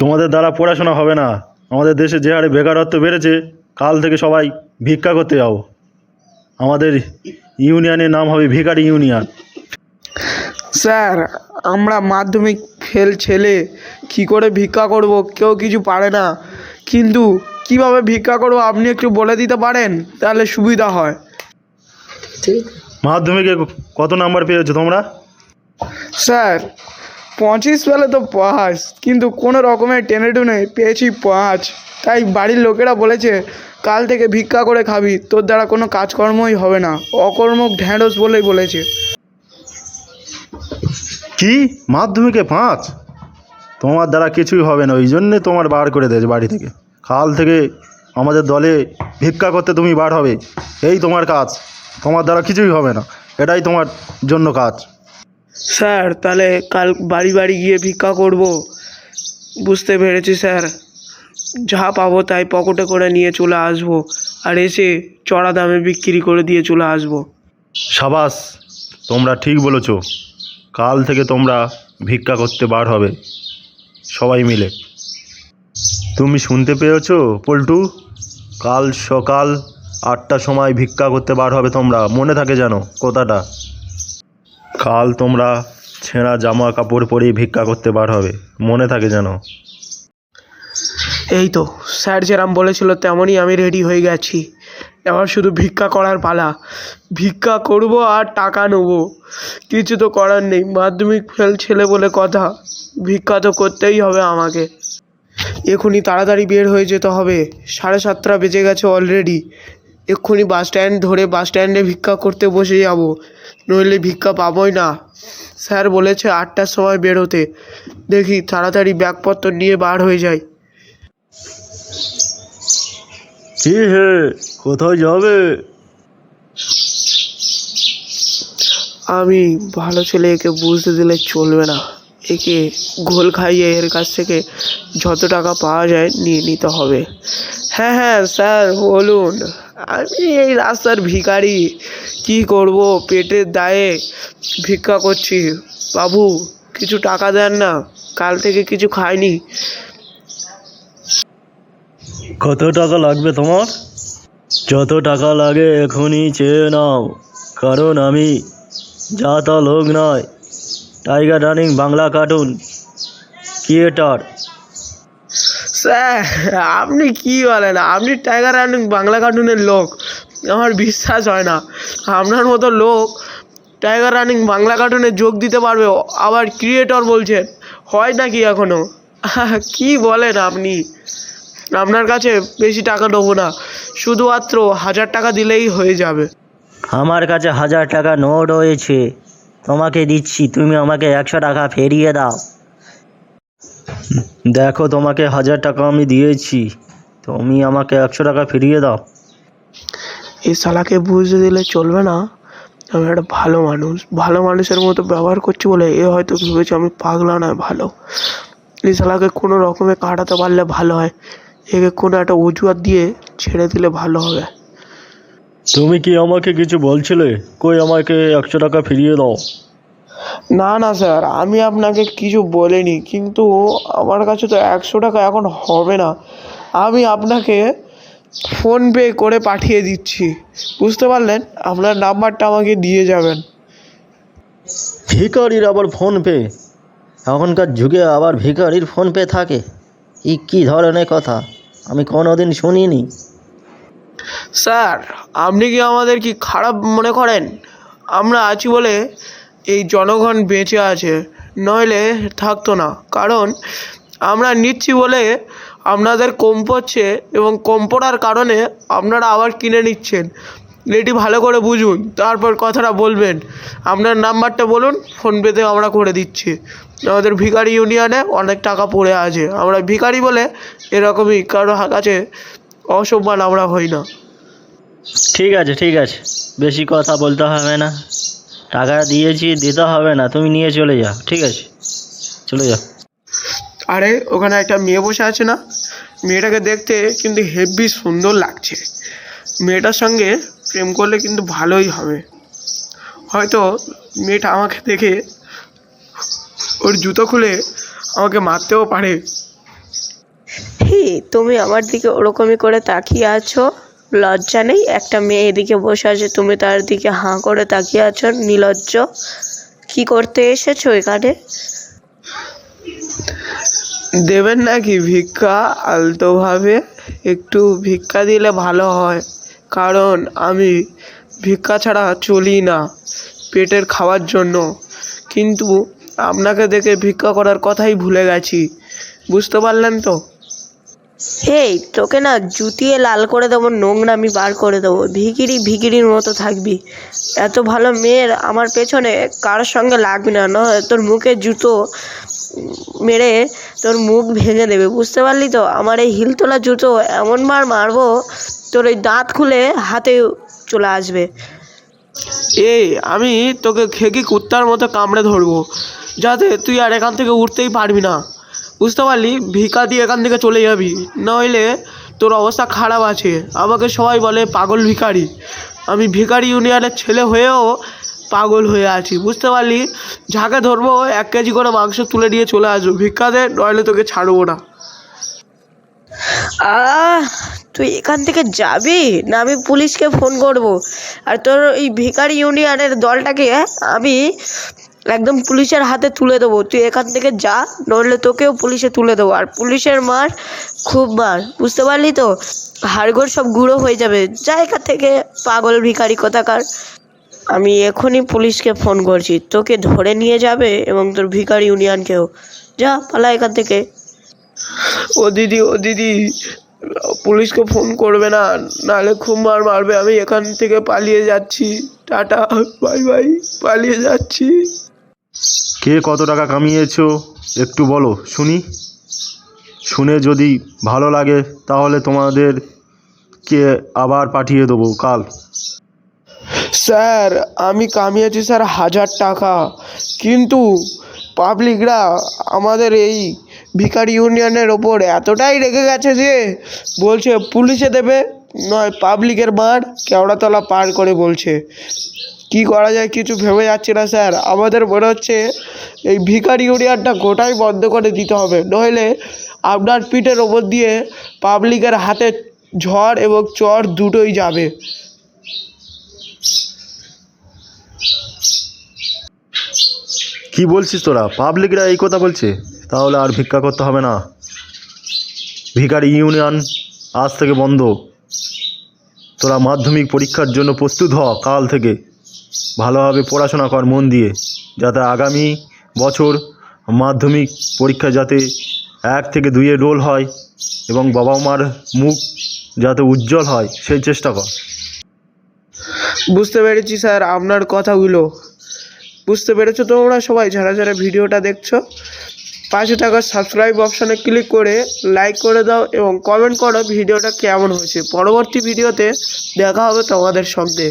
তোমাদের দ্বারা পড়াশোনা হবে না। আমাদের দেশে যে হারে বেকারত্ব বেড়েছে কাল থেকে সবাই ভিক্ষা করতে যাও। আমাদের ইউনিয়নের নাম হবে ভিকারি ইউনিয়ন। স্যার আমরা মাধ্যমিক ফেল ছেলে কি করে ভিক্ষা করব? কেউ কিছু পারে না। কিন্তু কীভাবে ভিক্ষা করব আপনি একটু বলে দিতে পারেন? তাহলে সুবিধা হয়। মাধ্যমিকে কত নাম্বার পেয়েছ তোমরা? স্যার পঁচিশ পেলে তো পাস কিন্তু কোনো রকমের টেনে টুনে পেয়েছি পাঁচ। তাই বাড়ির লোকেরা বলেছে, কাল থেকে ভিক্ষা করে খাবি, তোর দ্বারা কোনো কাজকর্মই হবে না, অকর্মক ঢ্যাঁড়স বলেই বলেছে। কি? মাধ্যমিকে পাঁচ? তোমার দ্বারা কিছুই হবে না, ওই জন্যে তোমার বার করে দিয়েছে বাড়ি থেকে। কাল থেকে আমাদের দলে ভিক্ষা করতে তুমি বার হবে, এই তোমার কাজ। তোমার দ্বারা কিছুই হবে না, এটাই তোমার জন্য কাজ। স্যার, তাহলে কাল বাড়ি বাড়ি গিয়ে ভিক্ষা করব। বুঝতে পেরেছি, স্যার। যা পাবো তাই পকেটে করে নিয়ে চলে আসব আর এসে চড়া দামে বিক্রি করে দিয়ে চলে আসব। সাবাস, তোমরা ঠিক বলেছ। কাল থেকে তোমরা ভিক্ষা করতে বার হবে। সবাই মিলে। তুমি শুনতে পেয়েছ, পল্টু? কাল সকাল আটটার সময় ভিক্ষা করতে বার হবে তোমরা। মনে থাকে জানো কথাটা। কাল তোমরা ছেঁড়া জামা কাপড় পরে ভিক্ষা করতে বার হবে। মনে থাকে যেন। এই তো, স্যার যেরাম বলেছিল তেমনই আমি রেডি হয়ে গেছি। এবার শুধু ভিক্ষা করার পালা। ভিক্ষা করব আর টাকা নেব। কিছু তো করার নেই, মাধ্যমিক ফেল ছেলে বলে কথা। ভিক্ষা তো করতেই হবে আমাকে। এক্ষুনি তাড়াতাড়ি বের হয়ে যেতে হবে। সাড়ে সাতটা বেজে গেছে অলরেডি এক্ষুনি বাস স্ট্যান্ড ধরে বাস স্ট্যান্ডে ভিক্ষা করতে বসে যাব। নইলে ভিক্ষা পাবোই না। স্যার বলেছে আটটার সময় বেরোতে দেখি তাড়াতাড়ি ব্যাগপত্র নিয়ে বার হয়ে যাই। কি হে? কোথায় যাবে? আমি ভালো ছেলে একে বুঝতে দিলে চলবে না। একে ঘোল খাইয়ে এর কাছ থেকে যত টাকা পাওয়া যায় নিয়ে নিতে হবে। হ্যাঁ হ্যাঁ স্যার, বলুন। আমি এই রাস্তার ভিখারি। কি করব? পেটের দায়ে ভিক্ষা করছি। বাবু, কিছু টাকা দেন না। কাল থেকে কিছু খাইনি। কত টাকা লাগবে তোমার? যত টাকা লাগে এখনই চেয়ে নাও। কারণ আমি যা তা লোক নয়। Tiger running Bangla cartoon creator sir, আপনি কি বলেন? আপনি টাইগার রানিং বাংলা কার্টুনের লোক। আমার বিশ্বাস হয় না। আপনার মতো লোক টাইগার রানিং বাংলা কার্টুনে যোগ দিতে পারবে। আবার ক্রিয়েটর বলছেন হয় নাকি এখনও কি বলেন আপনি? আপনার কাছে বেশি টাকা নেব না। শুধুমাত্র হাজার টাকা দিলেই হয়ে যাবে। আমার কাছে হাজার টাকা নোট রয়েছে। তোমাকে দিচ্ছি। তুমি আমাকে একশো টাকা ফেরিয়ে দাও। দেখো তোমাকে হাজার টাকা আমি দিয়েছি। তুমি আমাকে একশো টাকা ফিরিয়ে দাও। এই শালাকে বুঝতে দিলে চলবে না। আমি একটা ভালো মানুষ ভালো মানুষের মতো ব্যবহার করছি বলে এ হয়তো ভেবেছে আমি পাগলা নয় ভালো। এই শালাকে কোনো রকমে কাটাতে পারলে ভালো হয়। একে কোনো একটা অজুহাত দিয়ে ছেড়ে দিলে ভালো হবে। তুমি কি আমাকে কিছু বলছিলে? কই আমাকে একশো টাকা ফিরিয়ে দাও। না না স্যার আমি আপনাকে কিছু বলিনি কিন্তু আমার কাছে তো একশো টাকা এখন হবে না। আমি আপনাকে ফোনপে করে পাঠিয়ে দিচ্ছি বুঝতে পারলেন? আপনার নাম্বারটা আমাকে দিয়ে যাবেন। ভিখারির আবার ফোন পে? এখনকার যুগে আবার ভিকারির ফোন পে থাকে? এই কী ধরনের কথা? আমি কোনোদিন শুনিনি। স্যার আপনি কি আমাদের কি খারাপ মনে করেন? আমরা আছি বলে এই জনগণ বেঁচে আছে, নইলে থাকতো না। কারণ আমরা নিচ্ছি বলে আপনাদের কম পড়ছে এবং কম পড়ার কারণে আপনারা আবার কিনে নিচ্ছেন। এটি ভালো করে বুঝুন, তারপর কথাটা বলবেন। আপনার নাম্বারটা বলুন ফোনপেতে আমরা করে দিচ্ছি। আমাদের ভিখারি ইউনিয়নে অনেক টাকা পড়ে আছে। আমরা ভিখারি বলে এরকমই, কারও কাছে অসম্মান আমরা হই না। ঠিক আছে ঠিক আছে। বেশি কথা বলতে হবে না। টাকা দিয়েছি দিতে হবে না তুমি নিয়ে চলে যাও ঠিক আছে? চলে যাও। আরে ওখানে একটা মেয়ে বসে আছে না? মেয়েটাকে দেখতে কিন্তু হেভি সুন্দর লাগছে। মেয়েটার সঙ্গে প্রেম করলে কিন্তু ভালোই হবে। হয়তো মেয়েটা আমাকে দেখে ওর জুতো খুলে আমাকে মারতেও পারে। হি তুমি আমার দিকে ওরকমই করে তাকিয়ে আছো? লজ্জা নেই? একটা মেয়ে এদিকে বসে আছে, তুমি তার দিকে হাঁ করে তাকিয়ে আছো, নিলজ্জ। কি করতে এসেছ এখানে? দেবেন নাকি ভিক্ষা? আলতোভাবে একটু ভিক্ষা দিলে ভালো হয়, কারণ আমি ভিক্ষা ছাড়া চলি না পেটের খাওয়ার জন্য। কিন্তু আপনাকে দেখে ভিক্ষা করার কথাই ভুলে গেছি, বুঝতে পারলেন তো? এই তোকে না জুতিয়ে লাল করে দেবো, নোংরামি বার করে দেবো। ভিকিরি ভিকিরির মতো থাকবি। এত ভালো মেয়ের আমার পেছনে কারোর সঙ্গে লাগবি না, নয় তোর মুখে জুতো মেরে তোর মুখ ভেঙে দেবে, বুঝতে পারলি তো? আমার এই হিল তোলা জুতো এমনবার মারবো, তোর ওই দাঁত খুলে হাতে চলে আসবে। এই, আমি তোকে খেকি কুত্তার মতো কামড়ে ধরবো, যাতে তুই আর এখান থেকে উঠতেই পারবি না। বুঝতে পারলি? ভিকা দিয়ে এখান থেকে চলে যাবি। নইলে তোর অবস্থা খারাপ আছে। আমাকে সবাই বলে পাগল ভিখারি। আমি ভিখারি ইউনিয়নের ছেলে হয়েও পাগল হয়ে আছি। বুঝতে পারলি? যাকে ধরবো, এক কেজি করে মাংস তুলে দিয়ে চলে আসব। ভিক্ষা দে নইলে তোকে ছাড়বো না। তুই এখান থেকে যাবি? না আমি পুলিশকে ফোন করব। আর তোর এই ভিখারি ইউনিয়নের দলটাকে আমি একদম পুলিশের হাতে তুলে দেবো। তুই এখান থেকে যা, নইলে তোকেও পুলিশে তুলে দেবো। আর পুলিশের মার খুব মার, বুঝতে পারলি তো? হাড়গোড় সব গুঁড়ো হয়ে যাবে। যা এখান থেকে, পাগল ভিখারি কোথাকার। আমি এখনই পুলিশকে ফোন করছি। তোকে ধরে নিয়ে যাবে এবং তোর ভিখারি ইউনিয়নকেও। যা, পালা এখান থেকে। ও দিদি ও দিদি, পুলিশকে ফোন করবে না নাহলে খুব মার মারবে। আমি এখান থেকে পালিয়ে যাচ্ছি। টাটা, বাই বাই, পালিয়ে যাচ্ছি। কে কত টাকা কামিয়েছো? একটু বলো, শুনি। শুনে যদি ভালো লাগে, তাহলে তোমাদের কে আবার পাঠিয়ে দেবো কাল। স্যার, আমি কামিয়েছি স্যার হাজার টাকা। কিন্তু পাবলিকরা আমাদের এই ভিখারি ইউনিয়নের ওপর এতটাই রেগে গেছে যে, বলছে পুলিশে দেবে। নয়, পাবলিকের মার কেওড়াতলা পার করে বলছে। কি করা যায় কিছু ভেবে যাচ্ছে না, স্যার। আমাদের মনে হচ্ছে এই ভিখারি ইউনিয়নটা গোটাই বন্ধ করে দিতে হবে। নইলে আপনার পিঠের ওপর দিয়ে পাবলিকের হাতে ঝড় এবং চর দুটোই যাবে। কি বলছিস তোরা? পাবলিকরা এই কথা বলছে? তাহলে আর ভিক্ষা করতে হবে না। ভিখারি ইউনিয়ন আজ থেকে বন্ধ। তোরা মাধ্যমিক পরীক্ষার জন্য প্রস্তুত হ কাল থেকে। ভালোভাবে পড়াশোনা কর মন দিয়ে, যাতে আগামী বছর মাধ্যমিক পরীক্ষা যাতে এক থেকে দুইয়ে রোল হয় এবং বাবা মার মুখ যাতে উজ্জ্বল হয়, সেই চেষ্টা কর। বুঝতে পেরেছি স্যার, আপনার কথাগুলো বুঝতে পেরেছ তোমরা সবাই? যারা যারা ভিডিওটা দেখছ পাশে থাকা সাবস্ক্রাইব অপশানে ক্লিক করে লাইক করে দাও এবং কমেন্ট করো ভিডিওটা কেমন হয়েছে। পরবর্তী ভিডিওতে দেখা হবে তোমাদের সঙ্গে